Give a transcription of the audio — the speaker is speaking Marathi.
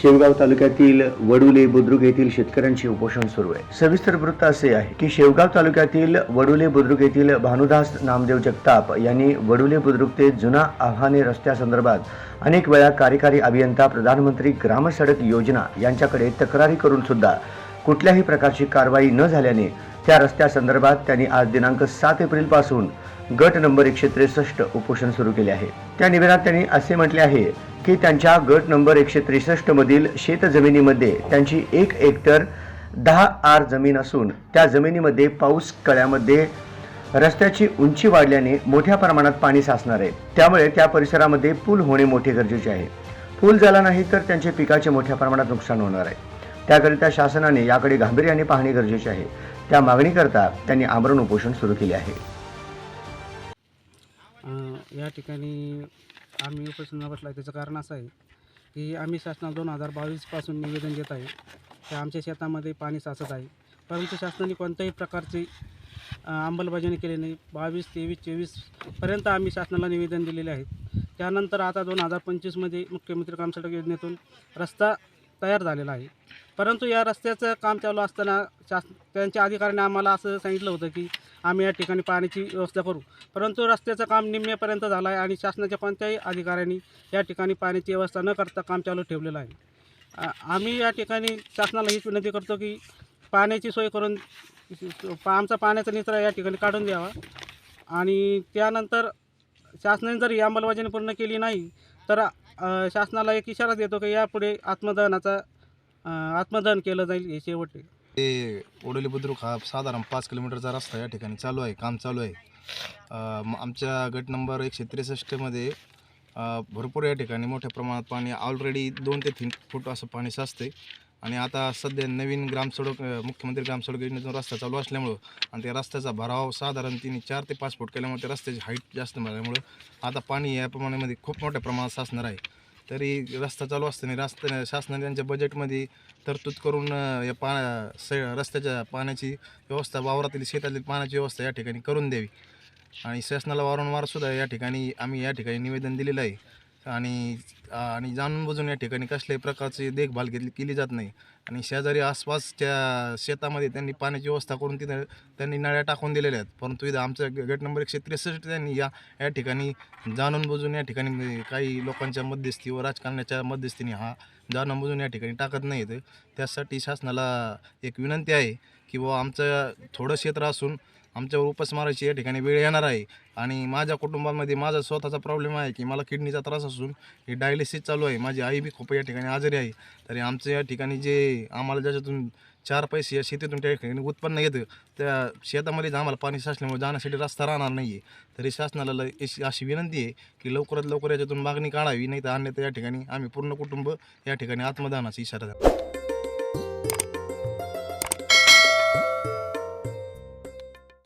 शेवगाव तालुक्यातील वडुले बुद्रुक येथील शेतकऱ्यांचे उपोषण सुरू आहे. सविस्तर वृत्त असे आहे की शेवगाव तालुक्यातील वडुले बुद्रुक येथील भानुदास नामदेव जगताप यांनी वडुले बुद्रुक ते जुना आव्हाने रस्त्यासंदर्भात अनेक वेळा कार्यकारी अभियंता प्रधानमंत्री ग्रामसडक योजना यांच्याकडे तक्रारी करून सुद्धा कुठल्याही प्रकारची कारवाई न झाल्याने त्या रस्त्यासंदर्भात त्यांनी आज दिनांक सात एप्रिलपासून गट नंबर एकशे त्रेसष्ट उपोषण सुरू केले आहे. त्या निवेदनात त्यांनी असे म्हटले आहे की त्यांच्या गट नंबर एकशे त्रेसष्ट मधील शेत जमिनीमध्ये त्यांची एक हेक्टर दहा आर जमीन असून त्या जमिनीमध्ये पाऊस कळ्यामध्ये रस्त्याची उंची वाढल्याने मोठ्या प्रमाणात पाणी साचणार आहे. त्यामुळे त्या परिसरामध्ये पूल होणे मोठे गरजेचे आहे. पूल झाला नाही तर त्यांचे पिकाचे मोठ्या प्रमाणात नुकसान होणार आहे. त्याकरिता शासनाने याकडे गांभीर्याने पाहणे गरजेचे आहे. त्या मागणीकरता त्यांनी आमरण उपोषण सुरू केले आहे. या ठिकाणी आम्ही उपोषणाला बसला आहे त्याचं कारण असं आहे की आम्ही शासनाला दोन हजार बावीसपासून निवेदन देत आहे की आमच्या शेतामध्ये पाणी साचत आहे. परंतु शासनाने कोणत्याही प्रकारची अंमलबजावणी केली नाही. बावीस तेवीस चोवीसपर्यंत आम्ही शासनाला निवेदन दिलेले आहेत. त्यानंतर आता दोन हजार पंचवीसमध्ये मुख्यमंत्री कामसडक योजनेतून रस्ता तयार झालेला आहे. परंतु या रस्त्याचं काम चालू असताना शास त्यांच्या अधिकाऱ्याने आम्हाला असं सांगितलं होतं की आम्ही या ठिकाणी पाण्याची व्यवस्था करू. परंतु रस्त्याचं काम निम्म्यापर्यंत झालं आहे आणि शासनाच्या कोणत्याही अधिकाऱ्यांनी या ठिकाणी पाण्याची व्यवस्था न करता काम चालू ठेवलेलं आहे. आम्ही या ठिकाणी शासनाला हीच विनंती करतो की पाण्याची सोय करून पा- आमचा पाण्याचा निचरा या ठिकाणी काढून द्यावा. आणि त्यानंतर शासनाने जर ही अंमलबजावणी पूर्ण केली नाही तर शासनाला एक इशारा देतो की यापुढे आत्मदहनाचा आत्मदहन केलं जाईल हे शेवटी ते ओडोली बुद्रुक हा साधारण पाच किलोमीटरचा रस्ता या ठिकाणी चालू आहे काम चालू आहे. अ, आमच्या गट नंबर एकशे त्रेसष्टमध्ये भरपूर या ठिकाणी मोठ्या प्रमाणात पाणी ऑलरेडी दोन ते तीन फूट असं पाणी साचते आणि आता सध्या नवीन ग्रामसडक मुख्यमंत्री ग्रामसडक योजनेतून रस्ता चालू असल्यामुळं आणि त्या रस्त्याचा भराव साधारण तिने चार ते पाच फूट केल्यामुळे त्या रस्त्याची हाईट जास्त मिळाल्यामुळं आता पाणी या प्रमाणामध्ये खूप मोठ्या प्रमाणात साचणार आहे. तरी रस्ता चालू असताना रस्त्या शासनाने त्यांच्या बजेटमध्ये तरतूद करून या पा स रस्त्याच्या पाण्याची व्यवस्था वावरातील शेतातील पाण्याची व्यवस्था या ठिकाणी करून द्यावी. आणि शासनाला वारंवार सुद्धा या ठिकाणी आम्ही या ठिकाणी निवेदन दिलेलं आहे. आणि आणि जाणूनबुजून या ठिकाणी कसल्याही प्रकारची देखभाल घेतली केली जात नाही. आणि शेजारी आसपासच्या शेतामध्ये त्यांनी पाण्याची व्यवस्था करून तिथं त्यांनी नळ्या टाकून दिलेल्या आहेत. परंतु इथं आमच्या गेट नंबर एकशे त्रेसष्ट त्यांनी या या ठिकाणी जाणूनबुजून या ठिकाणी काही लोकांच्या मध्यस्थी व राजकारण्याच्या मध्यस्थीने हा जाणून बुजून या ठिकाणी टाकत नाहीत त्यासाठी शासनाला एक विनंती आहे की बुवा आमचं थोडं क्षेत्र असून आमच्यावर उपासमाराची या ठिकाणी वेळ येणार आहे. आणि माझ्या कुटुंबामध्ये माझा स्वतःचा प्रॉब्लेम आहे की मला किडनीचा त्रास असून ही डायलिसिस चालू आहे. माझी आई बी खूप या ठिकाणी आजारी आहे. तरी आमचं या ठिकाणी जे आम्हाला ज्याच्यातून चार पैसे या शेतीतून त्या ठिकाणी उत्पन्न येतं त्या शेतामध्येच आम्हाला पाणी साचल्यामुळे जाण्यासाठी रस्ता राहणार नाही आहे तरी शासनाला अशी अशी विनंती आहे की लवकरात लवकर याच्यातून मागणी काढावी नाही तर अन्यथा या ठिकाणी आम्ही पूर्ण कुटुंब या ठिकाणी आत्मदानाचा इशारा झाला